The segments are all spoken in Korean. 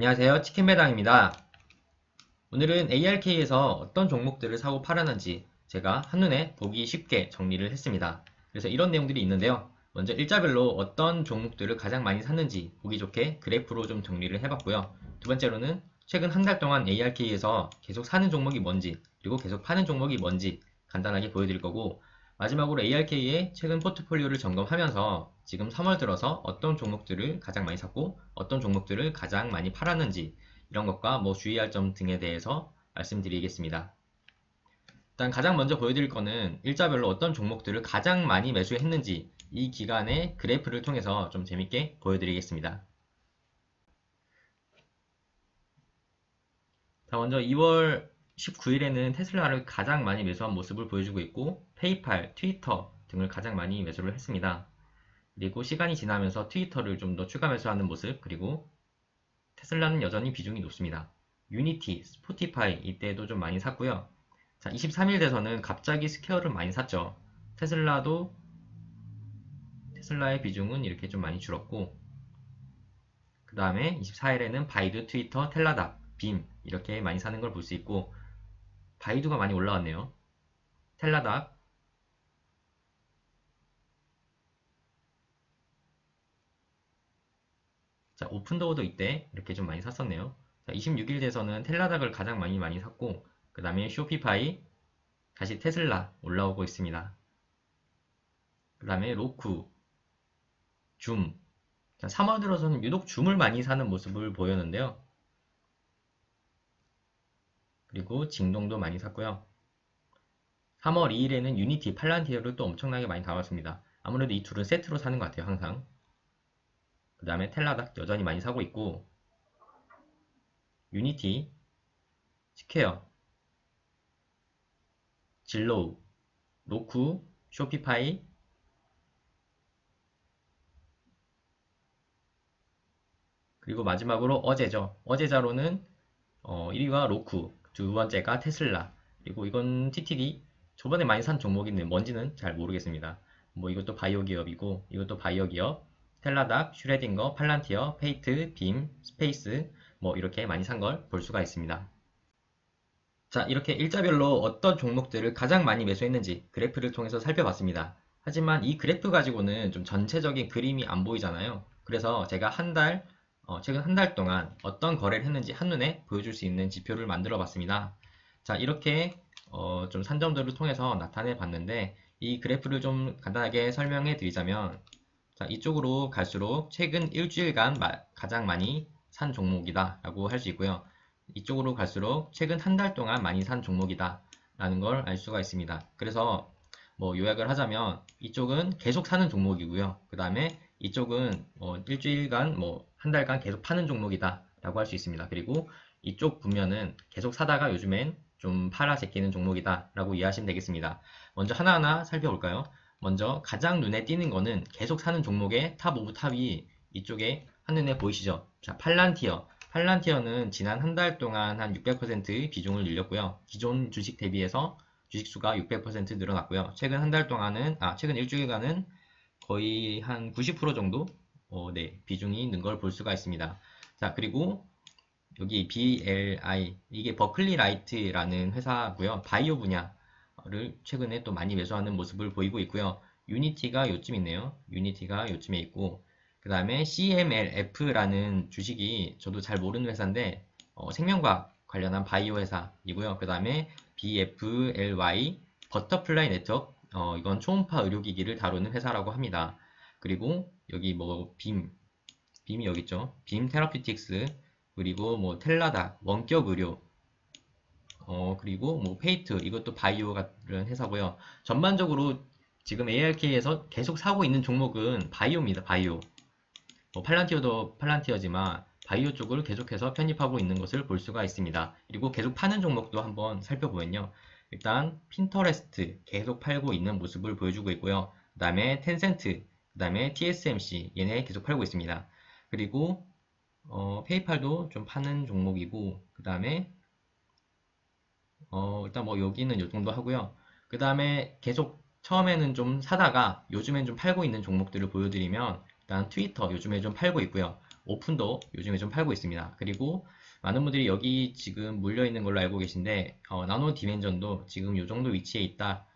안녕하세요. 치킨배당입니다. 오늘은 ARK에서 어떤 종목들을 사고 팔았는지 제가 한눈에 보기 쉽게 정리를 했습니다. 그래서 이런 내용들이 있는데요. 먼저 일자별로 어떤 종목들을 가장 많이 샀는지 보기 좋게 그래프로 좀 정리를 해봤고요. 두 번째로는 최근 한 달 동안 ARK에서 계속 사는 종목이 뭔지 그리고 계속 파는 종목이 뭔지 간단하게 보여드릴 거고 마지막으로 ARK의 최근 포트폴리오를 점검하면서 지금 3월 들어서 어떤 종목들을 가장 많이 샀고 어떤 종목들을 가장 많이 팔았는지 이런 것과 뭐 주의할 점 등에 대해서 말씀드리겠습니다. 일단 가장 먼저 보여드릴 거는 일자별로 어떤 종목들을 가장 많이 매수했는지 이 기간의 그래프를 통해서 좀 재밌게 보여드리겠습니다. 자 먼저 2월 19일에는 테슬라를 가장 많이 매수한 모습을 보여주고 있고 페이팔, 트위터 등을 가장 많이 매수를 했습니다. 그리고 시간이 지나면서 트위터를 좀 더 추가 매수하는 모습 그리고 테슬라는 여전히 비중이 높습니다. 유니티, 스포티파이 이때도 좀 많이 샀고요. 자 23일 돼서는 갑자기 스퀘어를 많이 샀죠. 테슬라도 테슬라의 비중은 이렇게 좀 많이 줄었고 그 다음에 24일에는 바이두, 트위터, 텔라닥, 빔 이렇게 많이 사는 걸 볼 수 있고 바이두가 많이 올라왔네요. 텔라닥 자 오픈도어도 이때 이렇게 좀 많이 샀었네요. 자 26일 돼서는 텔라닥을 가장 많이 많이 샀고 그 다음에 쇼피파이 다시 테슬라 올라오고 있습니다. 그 다음에 로쿠 줌 자, 3월 들어서는 유독 줌을 많이 사는 모습을 보였는데요. 그리고 징동도 많이 샀고요. 3월 2일에는 유니티, 팔란티어를 또 엄청나게 많이 담았습니다. 아무래도 이 둘은 세트로 사는 것 같아요, 항상. 그 다음에 텔라닥 여전히 많이 사고 있고, 유니티, 스퀘어, 진로우, 로쿠, 쇼피파이, 그리고 마지막으로 어제죠. 어제자로는 어, 1위가 로쿠, 두 번째가 테슬라, 그리고 이건 TTD, 저번에 많이 산 종목인데 뭔지는 잘 모르겠습니다. 뭐 이것도 바이오 기업이고, 이것도 바이오 기업, 텔라닥, 슈레딩거, 팔란티어, 페이트, 빔, 스페이스, 뭐 이렇게 많이 산 걸 볼 수가 있습니다. 자, 이렇게 일자별로 어떤 종목들을 가장 많이 매수했는지 그래프를 통해서 살펴봤습니다. 하지만 이 그래프 가지고는 좀 전체적인 그림이 안 보이잖아요. 그래서 제가 한 달, 어, 최근 한 달 동안 어떤 거래를 했는지 한눈에 보여줄 수 있는 지표를 만들어 봤습니다. 자, 이렇게 어, 좀 산점들을 통해서 나타내 봤는데 이 그래프를 좀 간단하게 설명해 드리자면 자, 이쪽으로 갈수록 최근 일주일간 마, 가장 많이 산 종목이다 라고 할 수 있고요. 이쪽으로 갈수록 최근 한 달 동안 많이 산 종목이다 라는 걸 알 수가 있습니다. 그래서 뭐 요약을 하자면 이쪽은 계속 사는 종목이고요. 그 다음에 이쪽은 뭐 일주일간 뭐 한 달간 계속 파는 종목이다 라고 할 수 있습니다. 그리고 이쪽 분면은 계속 사다가 요즘엔 좀 팔아 제끼는 종목이다 라고 이해하시면 되겠습니다. 먼저 하나하나 살펴볼까요? 먼저 가장 눈에 띄는 거는 계속 사는 종목의 탑 오브 탑이 이쪽에 한눈에 보이시죠? 자, 팔란티어. 팔란티어는 지난 한 달 동안 한 600% 비중을 늘렸고요. 기존 주식 대비해서 주식수가 600% 늘어났고요. 최근 한 달 동안은, 아, 최근 일주일간은 거의 한 90% 정도, 어, 네, 비중이 는걸 볼 수가 있습니다. 자, 그리고 여기 BLI, 이게 버클리 라이트라는 회사고요. 바이오 분야를 최근에 또 많이 매수하는 모습을 보이고 있고요. 유니티가 요쯤 있네요. 유니티가 요쯤에 있고, 그 다음에 CMLF라는 주식이 저도 잘 모르는 회사인데 어, 생명과학 관련한 바이오 회사이고요. 그 다음에 BFLY 버터플라이 네트워크 어, 이건 초음파 의료기기를 다루는 회사라고 합니다. 그리고 여기 뭐 빔, 빔이 여기 있죠. 빔 테라피틱스 그리고 뭐 텔라다 원격 의료 어 그리고 뭐 페이트 이것도 바이오 같은 회사고요. 전반적으로 지금 ARK에서 계속 사고 있는 종목은 바이오입니다. 바이오. 뭐 팔란티어도 팔란티어지만 바이오 쪽을 계속해서 편입하고 있는 것을 볼 수가 있습니다. 그리고 계속 파는 종목도 한번 살펴보면요. 일단 핀터레스트 계속 팔고 있는 모습을 보여주고 있고요. 그 다음에 텐센트, 그 다음에 TSMC 얘네 계속 팔고 있습니다. 그리고 어, 페이팔도 좀 파는 종목이고 그 다음에 어, 일단 뭐 여기는 이 정도 하고요. 그 다음에 계속 처음에는 좀 사다가 요즘엔 좀 팔고 있는 종목들을 보여드리면 일단 트위터 요즘에 좀 팔고 있고요. 오픈도 요즘에 좀 팔고 있습니다. 그리고 많은 분들이 여기 지금 물려 있는 걸로 알고 계신데 어, 나노 디멘전도 지금 이 정도 위치에 있다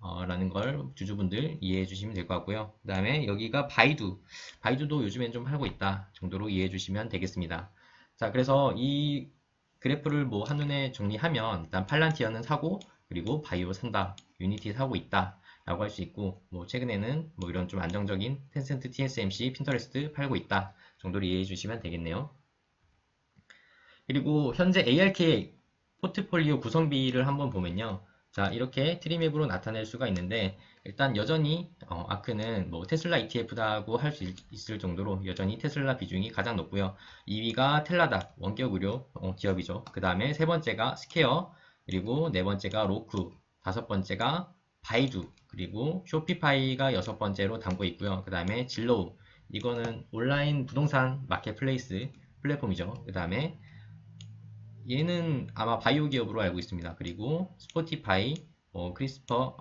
어, 라는 걸 주주분들 이해해 주시면 될 것 같고요. 그 다음에 여기가 바이두 바이두도 요즘엔 좀 팔고 있다 정도로 이해해 주시면 되겠습니다. 자 그래서 이 그래프를 뭐 한눈에 정리하면 일단 팔란티어는 사고 그리고 바이오 산다 유니티 사고 있다 라고 할 수 있고 뭐 최근에는 뭐 이런 좀 안정적인 텐센트 TSMC 핀터레스트 팔고 있다 정도로 이해해 주시면 되겠네요. 그리고 현재 ARK 포트폴리오 구성비를 한번 보면요. 자, 이렇게 트리맵으로 나타낼 수가 있는데, 일단 여전히, 어, 아크는 뭐 테슬라 ETF다고 할 수 있을 정도로 여전히 테슬라 비중이 가장 높고요. 2위가 텔라다, 원격 의료 어, 기업이죠. 그 다음에 세 번째가 스퀘어, 그리고 네 번째가 로쿠, 다섯 번째가 바이두, 그리고 쇼피파이가 여섯 번째로 담고 있고요. 그 다음에 진로우, 이거는 온라인 부동산 마켓플레이스 플랫폼이죠. 그 다음에 얘는 아마 바이오 기업으로 알고 있습니다. 그리고 스포티파이, 뭐 크리스퍼,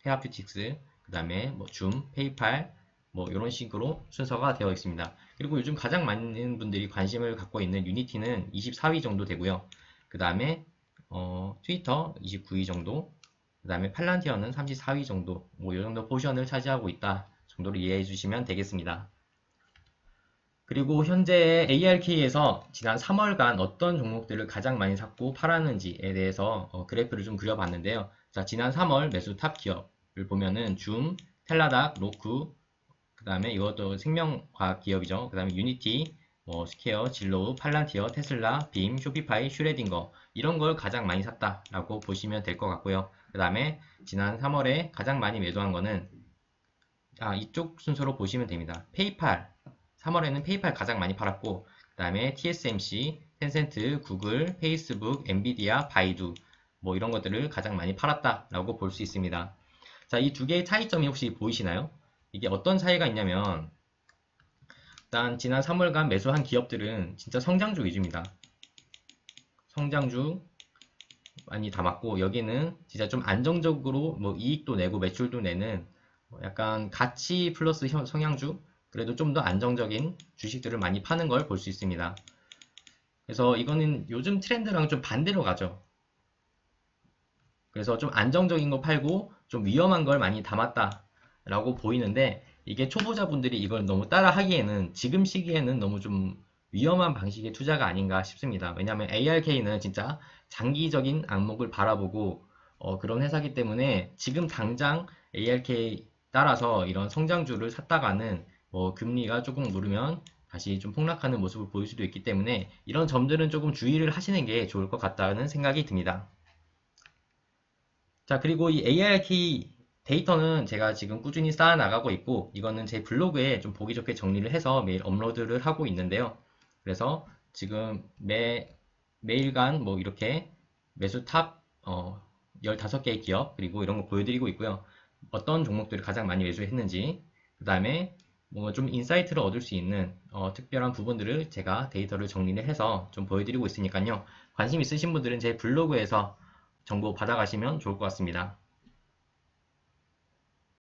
테라퓨틱스, 그 다음에 뭐 줌, 페이팔, 뭐 이런 식으로 순서가 되어 있습니다. 그리고 요즘 가장 많은 분들이 관심을 갖고 있는 유니티는 24위 정도 되고요. 그 다음에 어, 트위터 29위 정도, 그 다음에 팔란티어는 34위 정도, 뭐 이 정도 포션을 차지하고 있다 정도로 이해해 주시면 되겠습니다. 그리고 현재 ARK에서 지난 3월간 어떤 종목들을 가장 많이 샀고 팔았는지에 대해서 어, 그래프를 좀 그려봤는데요. 자, 지난 3월 매수 탑 기업을 보면은 줌, 텔라닥, 로쿠, 그 다음에 이것도 생명과학 기업이죠. 그 다음에 유니티, 뭐 스퀘어, 진로우, 팔란티어, 테슬라, 빔, 쇼피파이, 슈레딩거 이런 걸 가장 많이 샀다라고 보시면 될 것 같고요. 그 다음에 지난 3월에 가장 많이 매도한 거는 아, 이쪽 순서로 보시면 됩니다. 페이팔 3월에는 페이팔 가장 많이 팔았고 그 다음에 TSMC, 텐센트, 구글, 페이스북, 엔비디아, 바이두 뭐 이런 것들을 가장 많이 팔았다라고 볼 수 있습니다. 자, 이 두 개의 차이점이 혹시 보이시나요? 이게 어떤 차이가 있냐면 일단 지난 3월간 매수한 기업들은 진짜 성장주 위주입니다. 성장주 많이 담았고 여기는 진짜 좀 안정적으로 뭐 이익도 내고 매출도 내는 뭐 약간 가치 플러스 성향주 그래도 좀 더 안정적인 주식들을 많이 파는 걸 볼 수 있습니다. 그래서 이거는 요즘 트렌드랑 좀 반대로 가죠. 그래서 좀 안정적인 거 팔고 좀 위험한 걸 많이 담았다 라고 보이는데 이게 초보자분들이 이걸 너무 따라 하기에는 지금 시기에는 너무 좀 위험한 방식의 투자가 아닌가 싶습니다. 왜냐하면 ARK는 진짜 장기적인 악목을 바라보고 어, 그런 회사기 때문에 지금 당장 ARK 따라서 이런 성장주를 샀다가는 뭐 금리가 조금 오르면 다시 좀 폭락하는 모습을 보일 수도 있기 때문에 이런 점들은 조금 주의를 하시는 게 좋을 것 같다는 생각이 듭니다. 자 그리고 이 ARK 데이터는 제가 지금 꾸준히 쌓아 나가고 있고 이거는 제 블로그에 좀 보기 좋게 정리를 해서 매일 업로드를 하고 있는데요. 그래서 지금 매 매일간 뭐 이렇게 매수 탑 어, 15개의 기업 그리고 이런 거 보여드리고 있고요. 어떤 종목들을 가장 많이 매수했는지 그 다음에 뭐좀 인사이트를 얻을 수 있는 어, 특별한 부분들을 제가 데이터를 정리를 해서 좀 보여드리고 있으니까요. 관심 있으신 분들은 제 블로그에서 정보 받아가시면 좋을 것 같습니다.